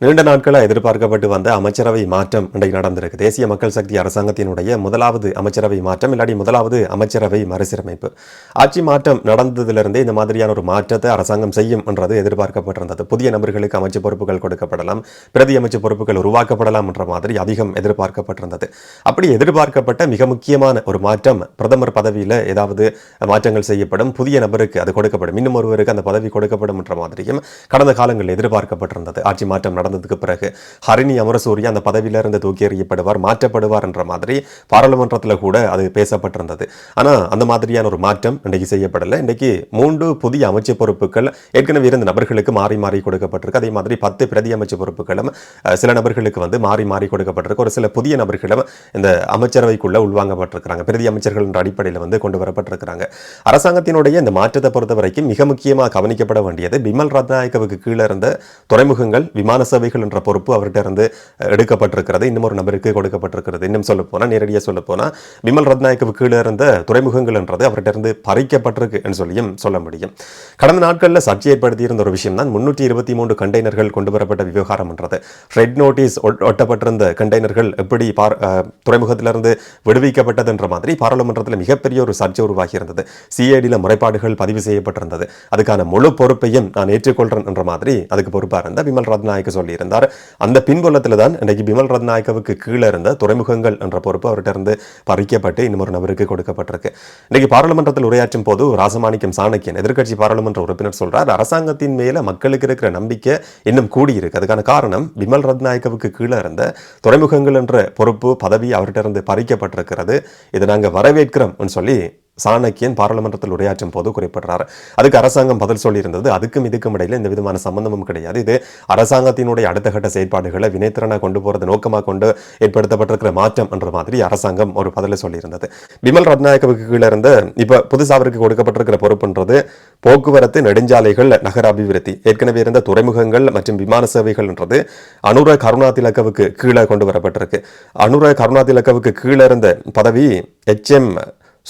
நீண்ட நாட்களாக எதிர்பார்க்கப்பட்டு வந்த அமைச்சரவை மாற்றம் இன்றைக்கு நடந்திருக்கு. தேசிய மக்கள் சக்தி அரசாங்கத்தினுடைய முதலாவது அமைச்சரவை மாற்றம் இல்லாட்டி முதலாவது அமைச்சரவை மறுசீரமைப்பு. ஆட்சி மாற்றம் நடந்ததிலிருந்தே இந்த மாதிரியான ஒரு மாற்றத்தை அரசாங்கம் செய்யும் என்றது எதிர்பார்க்கப்பட்டிருந்தது. புதிய நபர்களுக்கு அமைச்சு பொறுப்புகள் கொடுக்கப்படலாம் பிரதி அமைச்சு பொறுப்புகள் உருவாக்கப்படலாம் என்ற மாதிரி அதிகம் எதிர்பார்க்கப்பட்டிருந்தது. அப்படி எதிர்பார்க்கப்பட்ட மிக முக்கியமான ஒரு மாற்றம் பிரதமர் பதவியில் ஏதாவது மாற்றங்கள் செய்யப்படும் புதிய நபருக்கு அது கொடுக்கப்படும் இன்னும் ஒருவருக்கு அந்த பதவி கொடுக்கப்படும் என்ற மாதிரியும் கடந்த காலங்களில் எதிர்பார்க்கப்பட்டிருந்தது. ஆட்சி மாற்றம் நடந்ததுக்கு பிறகு ஹரிணி அமரசூரிய அந்த பதவியிலிருந்து தூக்கி எறியப்படுவார் மாற்றப்படுவார் என்ற மாதிரி பாராளுமன்றத்தில் கூட அது பேசப்பட்டிருந்தது. ஆனால் அந்த மாதிரியான ஒரு மாற்றம் இன்றைக்கு செய்யப்படலை. இன்றைக்கு மூன்று புதிய அமைச்சு பொறுப்புகள் ஏற்கனவே இருந்த நபர்களுக்கு மாறி மாறி கொடுக்கப்பட்டிருக்கு. அதே மாதிரி பத்து பிரதி அமைச்சு பொறுப்புகளும் சில நபர்களுக்கு வந்து மாறி மாறி கொடுக்கப்பட்டிருக்கு. ஒரு சில புதிய நபர்களும் இந்த அமைச்சரவைக்குள்ளே உள்வாங்கப்பட்டிருக்கிறாங்க. பிரதி அமைச்சர்கள் என்ற அடிப்படையில் வந்து கொண்டு வரப்பட்டிருக்கிறாங்க. அரசாங்கத்தினுடைய இந்த மாற்றத்தை பொறுத்த வரைக்கும் மிக முக்கியமாக கவனிக்கப்பட வேண்டியது பிமல் ரத்நாயக்கவுக்கு கீழே இருந்த துறைமுகங்கள் விமான சபைகள் என்ற பொறுப்பு அவர்கிட்ட இருந்து எடுக்கப்பட்டிருக்கிறது. இன்னும் ஒரு நபருக்கு கொடுக்கப்பட்டிருக்கிறது. இன்னும் சொல்ல போனால் நேரடியாக சொல்ல போனால் விமல் ரத்நாயக்கு கீழே இருந்த துறைமுகங்கள் என்றது அவர்கிட்ட இருந்து பறிக்கப்பட்டிருக்கு என்று சொல்லியும் சொல்ல முடியும். கடந்த நாட்களில் சர்ச்சை ஏற்படுத்தியிருந்த ஒரு விஷயம் தான் முன்னூற்றி இருபத்தி மூன்று கண்டெய்னர்கள் கொண்டு வரப்பட்ட விவகாரம் என்றது. ரெட் நோட்டீஸ் ஒட்டப்பட்டிருந்த கண்டெய்னர்கள் எப்படி பார் துறைமுகத்திலிருந்து விடுவிக்கப்பட்டது என்ற மாதிரி பாராளுமன்றத்தில் மிகப்பெரிய ஒரு சர்ச்சை உருவாகி இருந்தது. சிஐடியில் முறைப்பாடுகள் பதிவு செய்யப்பட்டிருந்தது. அதுக்கான முழு பொறுப்பையும் நான் ஏற்றுக்கொள்கிறேன் என்ற மாதிரி அதுக்கு பொறுப்பாக இருந்த விமல் ரத்நாயக்கு சொல்ல சொல்லியிருந்தார். அந்த பின்புலத்தில் தான் இன்றைக்கு பிமல் ரத்நாயக்கவுக்கு கீழே இருந்த துறைமுகங்கள் என்ற பொறுப்பு அவர்கிட்ட இருந்து பறிக்கப்பட்டு இன்னொரு நபருக்கு கொடுக்கப்பட்டிருக்கு. இன்றைக்கு பாராளுமன்றத்தில் உரையாற்றும் போது ராசமாணிக்கம் சாணக்கியன் எதிர்க்கட்சி பாராளுமன்ற உறுப்பினர் சொல்றார் அரசாங்கத்தின் மேல மக்களுக்கு இருக்கிற நம்பிக்கை இன்னும் கூடியிருக்கு. அதுக்கான காரணம் பிமல் ரத்நாயக்கவுக்கு கீழே இருந்த துறைமுகங்கள் என்ற பொறுப்பு பதவி அவர்கிட்ட இருந்து பறிக்கப்பட்டிருக்கிறது. இதை நாங்கள் வரவேற்கிறோம் சொல்லி சாணக்கியன் பாராளுமன்றத்தில் உரையாற்றும் போது குறிப்பிடுறார். அதுக்கு அரசாங்கம் பதில் சொல்லியிருந்தது அதுக்கும் இதுக்கும் இடையில எந்த விதமான சம்பந்தமும் கிடையாது. இது அரசாங்கத்தினுடைய அடுத்த கட்ட செயற்பாடுகளை வினைத்திறனை கொண்டு போறது நோக்கமாக கொண்டு ஏற்படுத்தப்பட்டிருக்கிற மாற்றம் என்ற மாதிரி அரசாங்கம் ஒரு பதிலை சொல்லியிருந்தது. பிமல் ரத்நாயக்கவுக்கு கீழே இருந்த இப்ப புதுசா அவருக்கு கொடுக்கப்பட்டிருக்கிற பொறுப்புன்றது போக்குவரத்து நெடுஞ்சாலைகள் நகர அபிவிருத்தி. ஏற்கனவே இருந்த துறைமுகங்கள் மற்றும் விமான சேவைகள்ன்றது அனுர கருணாதிலக்கவுக்கு கீழே கொண்டு வரப்பட்டிருக்கு. அனுர கருணாதிலக்கவுக்கு கீழே இருந்த பதவி எச்எம்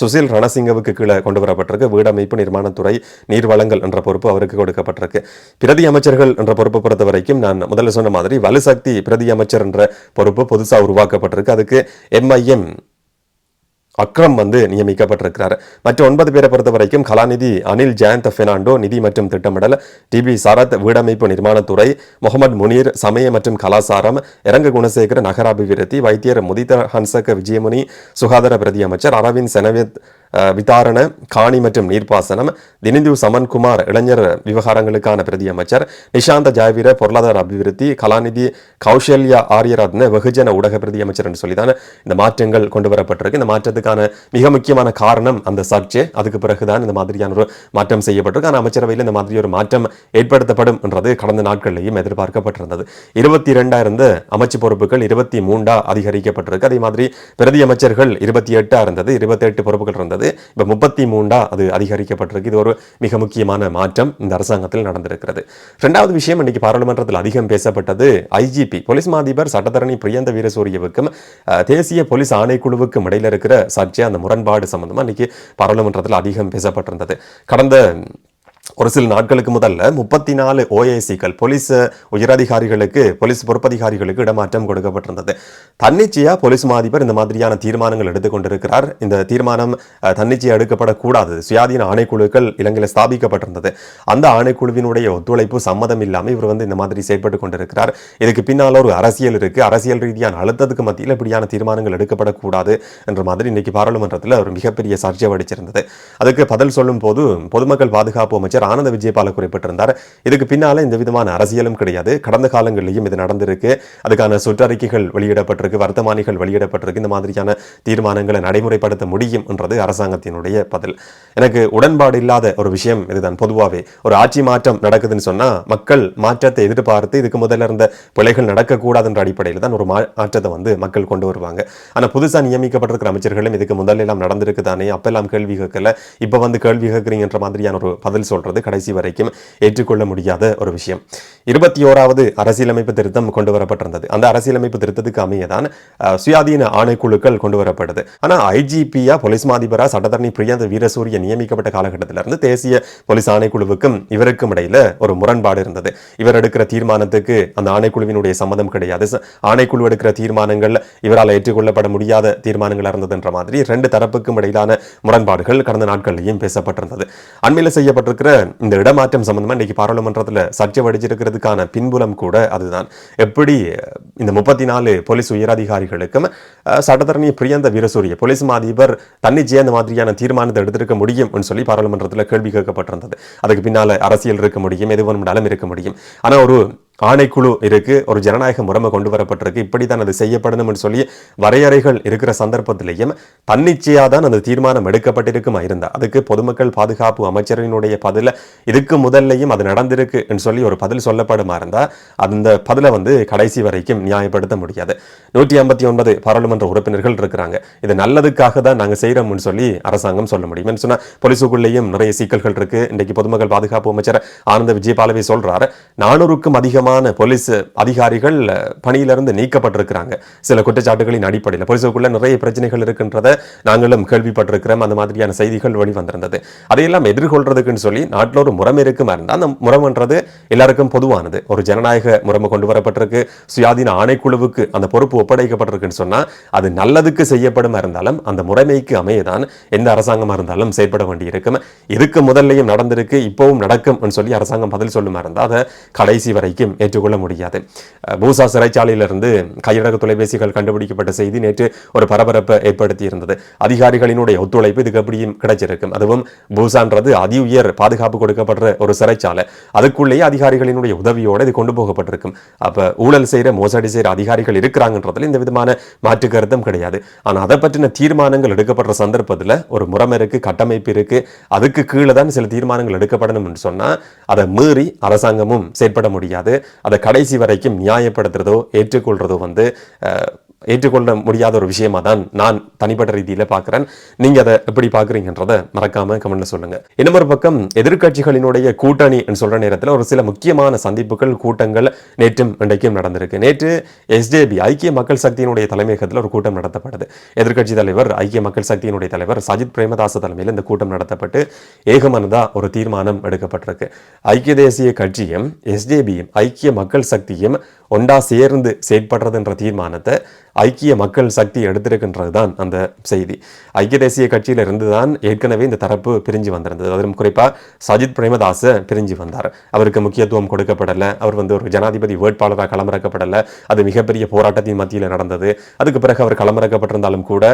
சுசில் ரணசிங்கவுக்கு கீழே கொண்டு வரப்பட்டிருக்கு. வீடமைப்பு நிர்மாணத்துறை நீர்வளங்கள் என்ற பொறுப்பு அவருக்கு கொடுக்கப்பட்டிருக்கு. பிரதி அமைச்சர்கள் என்ற பொறுப்பை பொறுத்த வரைக்கும் நான் முதல்ல சொன்ன மாதிரி வலுசக்தி பிரதி அமைச்சர் என்ற பொறுப்பு புதுசாக உருவாக்கப்பட்டிருக்கு. அதுக்கு எம்ஐஎம் அக்ரம் வந்து நியமிக்கப்பட்டிருக்கிறார். மற்ற ஒன்பது பேரை பொறுத்த வரைக்கும் கலாநிதி அனில் ஜெயந்த் பெர்னாண்டோ நிதி மற்றும் திட்டமிடல் டிபி சரத் வீடமைப்பு நிர்மாணத்துறை முகமது முனீர் சமய மற்றும் கலாசாரம் இரங்க குணசேகர நகராபிவிருத்தி வைத்தியர் முதித ஹன்சக விஜயமுனி சுகாதார பிரதி அமைச்சர் அரவிந்த் செனவித் விதாரண காணி மற்றும் நீர்ப்பாசனம் தினிந்து சமன்குமார் இளைஞர் விவகாரங்களுக்கான பிரதி அமைச்சர் நிஷாந்த ஜாவீர பொருளாதார அபிவிருத்தி கலாநிதி கௌசல்யா ஆரியரத்ன வெகுஜன ஊடக பிரதி அமைச்சர் என்று சொல்லிதான் இந்த மாற்றங்கள் கொண்டு வரப்பட்டிருக்கு. இந்த மாற்றத்துக்கான மிக முக்கியமான காரணம் அந்த சர்ச்சை அதுக்கு பிறகுதான் இந்த மாதிரியான ஒரு மாற்றம் செய்யப்பட்டிருக்கு. ஆனால் அமைச்சரவையில் இந்த மாதிரி ஒரு மாற்றம் ஏற்படுத்தப்படும் என்றது கடந்த நாட்களிலேயும் எதிர்பார்க்கப்பட்டிருந்தது. இருபத்தி இரண்டா இருந்த அமைச்சு பொறுப்புகள் இருபத்தி மூன்றா அதிகரிக்கப்பட்டிருக்கு. அதே மாதிரி பிரதி அமைச்சர்கள் இருபத்தி எட்டா இருந்தது. இருபத்தி எட்டு பொறுப்புகள் இருந்தது. இப்போ முப்பத்தி மூன்றா அது அதிகரிக்கப்பட்டிருக்கு. இது ஒரு மிக முக்கியமான மாற்றம் இந்த அரசாங்கத்தில் நடந்திருக்கிறது. ரெண்டாவது விஷயம் இன்னைக்கு பாராளுமன்றத்தில் அதிகம் பேசப்பட்டது ஐஜிபி போலீஸ் மாதிபர் சட்டத்தரணி பிரியந்த வீரசூரியவுக்கும் தேசிய போலீஸ் ஆணைக்குழுவுக்கும் இடையில இருக்கிற சர்ச்சை அந்த முரண்பாடு சம்பந்தமாக இன்னைக்கு பாராளுமன்றத்தில் அதிகம் பேசப்பட்டிருந்தது. கடந்த ஒரு சில நாட்களுக்கு முதல்ல முப்பத்தி நாலு ஓஏசிக்கள் போலீஸ் உயரதிகாரிகளுக்கு போலீஸ் பொறுப்பதிகாரிகளுக்கு இடமாற்றம் கொடுக்கப்பட்டிருந்தது. தன்னிச்சையாக போலீஸ் மாதிபர் இந்த மாதிரியான தீர்மானங்கள் எடுத்துக்கொண்டிருக்கிறார். இந்த தீர்மானம் தன்னிச்சையாக எடுக்கப்படக்கூடாது. சுயாதீன ஆணைக்குழுக்கள் இலங்கையில் ஸ்தாபிக்கப்பட்டிருந்தது. அந்த ஆணைக்குழுவினுடைய ஒத்துழைப்பு சம்மதம் இல்லாமல் இவர் வந்து இந்த மாதிரி செயல்பட்டு கொண்டிருக்கிறார். இதுக்கு பின்னால் ஒரு அரசியல் இருக்குது அரசியல் ரீதியான அழுத்தத்துக்கு மத்தியில் இப்படியான தீர்மானங்கள் எடுக்கப்படக்கூடாது என்ற மாதிரி இன்னைக்கு பாராளுமன்றத்தில் ஒரு மிகப்பெரிய சர்ச்சை வடிச்சிருந்தது. அதுக்கு பதில் சொல்லும் போது பொதுமக்கள் பாதுகாப்பு அமைச்சர் ஆனந்த விஜயபால குறிப்பிட்டிருந்தார். இதுக்கு பின்னால இந்த விதமான அரசியலும் கிடையாது. கடந்த காலங்களிலும் இது நடந்திருக்கு. அதுக்கான சுற்றறிக்கைகள் வெளியிடப்பட்டிருக்கு வர்த்தமானிகள் வெளியிடப்பட்டிருக்கு. இந்த மாதிரியான தீர்மானங்களை நடைமுறைப்படுத்த முடியும் என்றது அரசாங்கத்தினுடைய பதில். எனக்கு உடன்பாடு இல்லாத ஒரு விஷயம் இதுதான். பொதுவாகவே ஒரு ஆட்சி மாற்றம் நடக்குதுன்னு சொன்னா மக்கள் மாற்றத்தை எதிர்பார்த்து இதுக்கு முதல்ல இருந்த பிழைகள் நடக்கக்கூடாது என்ற அடிப்படையில் தான் ஒரு மா- மாற்றத்தை வந்து மக்கள் கொண்டு வருவாங்க. ஆனா புதுசாக நியமிக்கப்பட்டிருக்கிற அமைச்சர்களும் இதுக்கு முதல்ல எல்லாம் நடந்திருக்கு தானே அப்பெல்லாம் கேள்வி கேட்கல. இப்ப வந்து கேள்வி கேட்குறீங்கன்ற மாதிரியான ஒரு பதில் சொல்றது என்றது கடைசி வரைக்கும் ஏற்றுக்கொள்ள முடியாத ஒரு விஷயம். இருபத்தி ஓராவது அரசியலமைப்பு திருத்தம் கொண்டு வரப்பட்டிருந்தது அந்த அரசியலமைப்பு திருத்தத்துக்கு அமையதான் சுயாதீன ஆணைக்குழுக்கள் கொண்டு வரப்படுது ஆனால் ஐஜிபியா போலீஸ் மாதிபரா சட்டத்தரணி பிரியந்த வீரசூரிய நியமிக்கப்பட்ட காலகட்டத்திலிருந்து தேசிய போலீஸ் ஆணைக்குழுவுக்கும் இவருக்கும் இடையில ஒரு முரண்பாடு இருந்தது. இவர் எடுக்கிற தீர்மானத்துக்கு அந்த ஆணைக்குழுவினுடைய சம்மதம் கிடையாது. ஆணைக்குழு எடுக்கிற தீர்மானங்கள் இவரால் ஏற்றுக்கொள்ளப்பட முடியாத தீர்மானங்கள் இருந்ததுன்ற மாதிரி ரெண்டு தரப்புக்கும் இடையிலான முரண்பாடுகள் கடந்த நாட்கள்லையும் பேசப்பட்டிருந்தது. அண்மையில் செய்யப்பட்டிருக்கிற இந்த இடமாற்றம் சம்பந்தமா இன்றைக்கி பாராளுமன்றத்தில் சர்ச்சை வடிச்சிருக்கிறதுக்கான பின்புலம் கூட அதுதான். எப்படி இந்த முப்பத்தி நாலு போலீஸ் உயரதிகாரிகளுக்கும் சட்டத்தரணி பிரியந்த வீரசூரிய போலீஸ் மாதிபர் தன்னிச்சையா அந்த மாதிரியான தீர்மானத்தை எடுத்திருக்க முடியும் சொல்லி பாராளுமன்றத்தில் கேள்வி கேட்கப்பட்டிருந்தது. அதுக்கு பின்னால அரசியல் இருக்க முடியும் எதுவும் நலம் இருக்க முடியும். ஆனால் ஒரு ஆணைக்குழு இருக்கு ஒரு ஜனநாயக முறைமை கொண்டு வரப்பட்டிருக்கு. இப்படித்தான் அது செய்யப்படணும்னு சொல்லி வரையறைகள் இருக்கிற சந்தர்ப்பத்திலேயும் தன்னிச்சையா தான் அந்த தீர்மானம் எடுக்கப்பட்டிருக்குமா இருந்தால் அதுக்கு பொதுமக்கள் பாதுகாப்பு அமைச்சரினுடைய பதில இதுக்கு முதல்லையும் அது நடந்திருக்கு சொல்லி ஒரு பதில் சொல்லப்படுமா இருந்தால் அந்த பதிலை வந்து கடைசி வரைக்கும் நியாயப்படுத்த முடியாது. நூற்றி ஐம்பத்தி ஒன்பது பாராளுமன்ற உறுப்பினர்கள் இருக்கிறாங்க. இது நல்லதுக்காக தான் நாங்க செய்கிறோம்னு சொல்லி அரசாங்கம் சொல்ல முடியும். சொன்னா போலீஸுக்குள்ளேயும் நிறைய சிக்கல்கள் இருக்கு. இன்றைக்கு பொதுமக்கள் பாதுகாப்பு அமைச்சர் ஆனந்த விஜயபாலவி சொல்றாரு நானூறுக்கும் அதிகம் அதிகமான போலீஸ் அதிகாரிகள் பணியிலிருந்து நீக்கப்பட்டிருக்கிறாங்க. சில குற்றச்சாட்டுகளின் அடிப்படையில் போலீஸுக்குள்ள நிறைய பிரச்சனைகள் இருக்கின்றத நாங்களும் கேள்விப்பட்டிருக்கிறோம். அந்த மாதிரியான செய்திகள் வெளிவந்திருந்தது அதையெல்லாம் எதிர்கொள்றதுக்குன்னு சொல்லி நாட்டில் ஒரு முறம் இருக்குமா இருந்தால் அந்த முறைன்றது எல்லாருக்கும் பொதுவானது. ஒரு ஜனநாயக முறைமை கொண்டு வரப்பட்டிருக்கு. சுயாதீன ஆணைக்குழுவுக்கு அந்த பொறுப்பு ஒப்படைக்கப்பட்டிருக்குன்னு சொன்னால் அது நல்லதுக்கு செய்யப்படுமா இருந்தாலும் அந்த முறைமைக்கு அமையதான் எந்த அரசாங்கமாக இருந்தாலும் செயற்பட வேண்டியிருக்கும். இதுக்கு முதல்லையும் நடந்திருக்கு இப்பவும் நடக்கும் சொல்லி அரசாங்கம் பதில் சொல்லுமா இருந்தால் அதை கடைசி வரைக்கும் ஏற்றுக்கொள்ள முடியாது. பூசா சிறைச்சாலையிலிருந்து கையடக தொலைபேசிகள் கண்டுபிடிக்கப்பட்ட செய்தி நேற்று ஒரு பரபரப்பை ஏற்படுத்தி இருந்தது அதிகாரிகளினுடைய ஒத்துழைப்பு இதுக்கு எப்படியும் கிடைச்சிருக்கும். அதுவும் பூசான்றது அதி உயர் பாதுகாப்பு கொடுக்கப்படுற ஒரு சிறைச்சாலை. அதுக்குள்ளேயே அதிகாரிகளினுடைய உதவியோடு இது கொண்டு போகப்பட்டிருக்கும். அப்போ ஊழல் செய்கிற மோசடி செய்கிற அதிகாரிகள் இருக்கிறாங்கன்றதுல இந்த விதமான மாற்று கருத்தும் கிடையாது. ஆனால் அதை பற்றின தீர்மானங்கள் எடுக்கப்படுற சந்தர்ப்பத்தில் ஒரு முறைமை இருக்குது கட்டமைப்பு இருக்குது அதுக்கு கீழே தான் சில தீர்மானங்கள் எடுக்கப்படணும்னு சொன்னால் அதை மீறி அரசாங்கமும் செயற்பட முடியாது. அதை கடைசி வரைக்கும் நியாயப்படுத்துறதோ ஏற்றுக்கொள்கிறதோ வந்து ஏற்றுக்கொள்ள முடியாத ஒரு விஷயமா தான் நான் தனிப்பட்ட ரீதியில பார்க்குறேன். நீங்க அதை எப்படி பார்க்குறீங்கன்றதை மறக்காம கமெண்ட்ல சொல்லுங்க. இன்னும் ஒரு பக்கம் எதிர்கட்சிகளினுடைய கூட்டணி சொல்ற நேரத்தில் ஒரு சில முக்கியமான சந்திப்புகள் கூட்டங்கள் நேற்றும் இன்றைக்கும் நடந்திருக்கு. நேற்று எஸ்ஜேபி ஐக்கிய மக்கள் சக்தியினுடைய தலைமையகத்தில் ஒரு கூட்டம் நடத்தப்பட்டது. எதிர்க்கட்சி தலைவர் ஐக்கிய மக்கள் சக்தியினுடைய தலைவர் சஜித் பிரேமதாச தலைமையில் இந்த கூட்டம் நடத்தப்பட்டு ஏகமனதா ஒரு தீர்மானம் எடுக்கப்பட்டிருக்கு. ஐக்கிய தேசிய கட்சியும் எஸ்ஜேபியும் ஐக்கிய மக்கள் சக்தியும் ஒண்டா சேர்ந்து செயற்படுறதுன்ற தீர்மானத்தை ஐக்கிய மக்கள் சக்தி எடுத்திருக்கின்றது தான் அந்த செய்தி. ஐக்கிய தேசிய கட்சியில இருந்து தான் ஏற்கனவே இந்த தரப்பு பிரிஞ்சு வந்திருந்தது. அதிலும் குறிப்பா சஜித் பிரேமதாச பிரிஞ்சு வந்தார். அவருக்கு முக்கியத்துவம் கொடுக்கப்படலை. அவர் வந்து ஒரு ஜனாதிபதி வேட்பாளராக களமிறக்கப்படல. அது மிகப்பெரிய போராட்டத்தின் மத்தியில் நடந்தது. அதுக்கு பிறகு அவர் களமிறக்கப்பட்டிருந்தாலும் கூட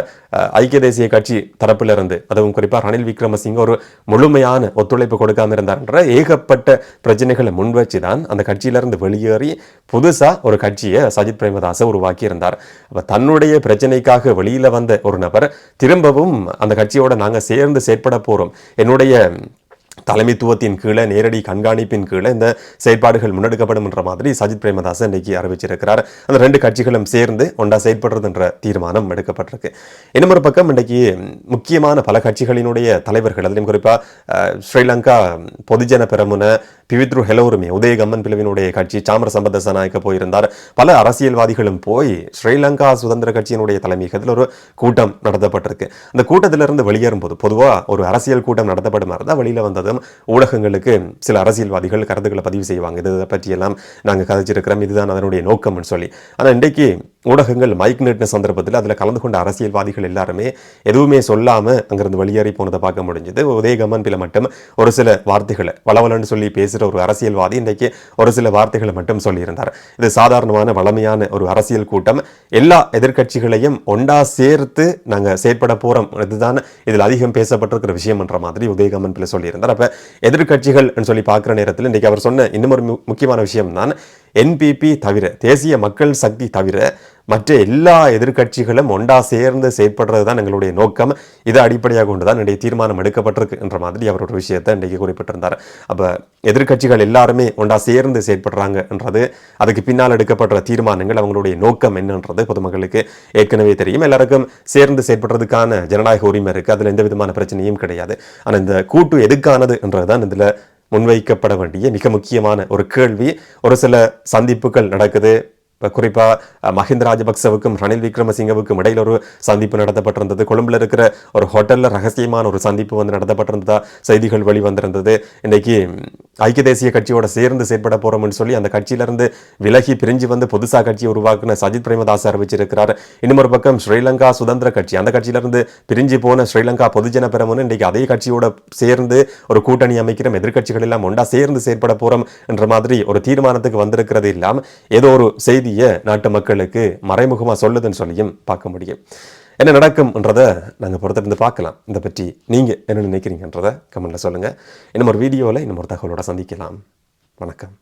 ஐக்கிய தேசிய கட்சி தரப்பிலிருந்து அதுவும் குறிப்பா ரணில் விக்ரமசிங்க ஒரு முழுமையான ஒத்துழைப்பு கொடுக்காம இருந்தார்ன்ற ஏகப்பட்ட பிரச்சனைகளை முன்வச்சு தான் அந்த கட்சியிலிருந்து வெளியேறி புதுசா ஒரு கட்சியை சஜித் பிரேமதாச உருவாக்கி இருந்தார் தன்னுடைய பிரச்சனைக்காக வெளியில வந்த ஒரு நபர் திரும்பவும் அந்த கட்சியோட நாங்க சேர்ந்து செயற்பட போறோம். என்னுடைய தலைமைத்துவத்தின் கீழே நேரடி கண்காணிப்பின் கீழே இந்த செயற்பாடுகள் முன்னெடுக்கப்படும் என்ற மாதிரி சஜித் பிரேமதாஸ் இன்னைக்கு அறிவிச்சிருக்கிறார். அந்த ரெண்டு கட்சிகளும் சேர்ந்து ஒன்றா செயற்படுறதுன்ற தீர்மானம் எடுக்கப்பட்டிருக்கு. இன்னும் ஒரு பக்கம் இன்றைக்கு முக்கியமான பல கட்சிகளினுடைய தலைவர்கள் அதிலும் குறிப்பாக ஸ்ரீலங்கா பொதுஜன பெரமுன பிவித்ரு ஹெலோருமே உதயகம்மன் பிளவினுடைய கட்சி சாமர சம்பந்த போயிருந்தார். பல அரசியல்வாதிகளும் போய் ஸ்ரீலங்கா சுதந்திர கட்சியினுடைய தலைமையகத்தில் ஒரு கூட்டம் நடத்தப்பட்டிருக்கு. அந்த கூட்டத்திலிருந்து வெளியேறும்போது பொதுவாக ஒரு அரசியல் கூட்டம் நடத்தப்படும் தான் வெளியில் வந்தது வந்ததும் ஊடகங்களுக்கு சில அரசியல்வாதிகள் கருத்துக்களை பதிவு செய்வாங்க. இது இதை பற்றியெல்லாம் நாங்கள் கதைச்சிருக்கிறோம். இதுதான் அதனுடைய நோக்கம்னு சொல்லி. ஆனால் இன்றைக்கு ஊடகங்கள் மைக் நீட்டின சந்தர்ப்பத்தில் அதில் கலந்து கொண்ட அரசியல்வாதிகள் எல்லாருமே எதுவுமே சொல்லாமல் அங்கிருந்து வெளியேறி போனதை பார்க்க முடிஞ்சது. உதயகமன் பில மட்டும் ஒரு சில வார்த்தைகளை வளவலன்னு சொல்லி பேசுகிற ஒரு அரசியல்வாதி இன்றைக்கு ஒரு சில வார்த்தைகளை மட்டும் சொல்லியிருந்தார். இது சாதாரணமான வளமையான ஒரு அரசியல் கூட்டம். எல்லா எதிர்கட்சிகளையும் ஒன்றா சேர்த்து நாங்கள் செயற்பட போகிறோம் இதுதான் இதில் அதிகம் பேசப்பட்டிருக்கிற விஷயம்ன்ற மாதிரி உதயகமன் பிள்ளை சொல்லியிருந்தார். அப்ப எதிர்க்கட்சிகள் சொல்லி பார்க்குற நேரத்தில் இன்னைக்கு அவர் சொன்ன இன்னும் ஒரு முக்கியமான விஷயம் தான் என்பிபி தவிர தேசிய மக்கள் சக்தி தவிர மற்ற எல்லா எதிர்க்கட்சிகளும் ஒண்டா சேர்ந்து செயற்படுறது தான் எங்களுடைய நோக்கம். இதை அடிப்படையாக கொண்டு தான் என்னுடைய தீர்மானம் எடுக்கப்பட்டிருக்கு என்ற மாதிரி அவர் ஒரு விஷயத்தை இன்றைக்கு குறிப்பிட்டிருந்தார். அப்போ எதிர்க்கட்சிகள் எல்லாருமே ஒண்டா சேர்ந்து செயற்படுறாங்க என்றது அதுக்கு பின்னால் எடுக்கப்படுற தீர்மானங்கள் அவங்களுடைய நோக்கம் என்னன்றது பொதுமக்களுக்கு ஏற்கனவே தெரியும். எல்லாருக்கும் சேர்ந்து செயற்படுறதுக்கான ஜனநாயக உரிமை இருக்குது அதில் எந்த விதமான பிரச்சனையும் கிடையாது. ஆனால் இந்த கூட்டு எதுக்கானது என்றதுதான் இதில் முன்வைக்கப்பட வேண்டிய மிக முக்கியமான ஒரு கேள்வி. ஒரு சில சந்திப்புகள் நடக்குது. இப்போ குறிப்பாக மஹிந்த ராஜபக்சவுக்கும் ரணில் விக்ரமசிங்கவுக்கும் இடையில் ஒரு சந்திப்பு நடத்தப்பட்டிருந்தது. கொழும்பில் இருக்கிற ஒரு ஹோட்டலில் ரகசியமான ஒரு சந்திப்பு வந்து நடத்தப்பட்டிருந்ததா செய்திகள் வெளிவந்திருந்தது. இன்னைக்கு ஐக்கிய தேசிய கட்சியோட சேர்ந்து செயற்பட போகிறோம்னு சொல்லி அந்த கட்சியிலிருந்து விலகி பிரிஞ்சு வந்து புதுசாக கட்சியை உருவாக்குன சஜித் பிரேமதாஸ் அறிவிச்சிருக்கிறார் இன்னொரு பக்கம் ஸ்ரீலங்கா சுதந்திர கட்சி அந்த கட்சியிலிருந்து பிரிஞ்சு போன ஸ்ரீலங்கா பொதுஜன பெரமுன்னு இன்றைக்கு அதே கட்சியோட சேர்ந்து ஒரு கூட்டணி அமைக்கிறோம். எதிர்க்கட்சிகள் எல்லாம் ஒன்றா சேர்ந்து செயற்பட போகிறோம் என்ற மாதிரி ஒரு தீர்மானத்துக்கு வந்திருக்கிறது இல்லாமல் ஏதோ ஒரு செய்தி செய்தியை நாட்டு மக்களுக்கு மறைமுகமாக சொல்லுதுன்னு சொல்லியும் பார்க்க முடியும். என்ன நடக்கும்ன்றதை நாங்கள் பொறுத்திருந்து பார்க்கலாம். இதை பற்றி நீங்கள் என்ன நினைக்கிறீங்கன்றதை கமெண்ட்டில் சொல்லுங்கள் இன்னும் ஒரு வீடியோவில் இன்னும் ஒரு தகவலோட சந்திக்கலாம். வணக்கம்.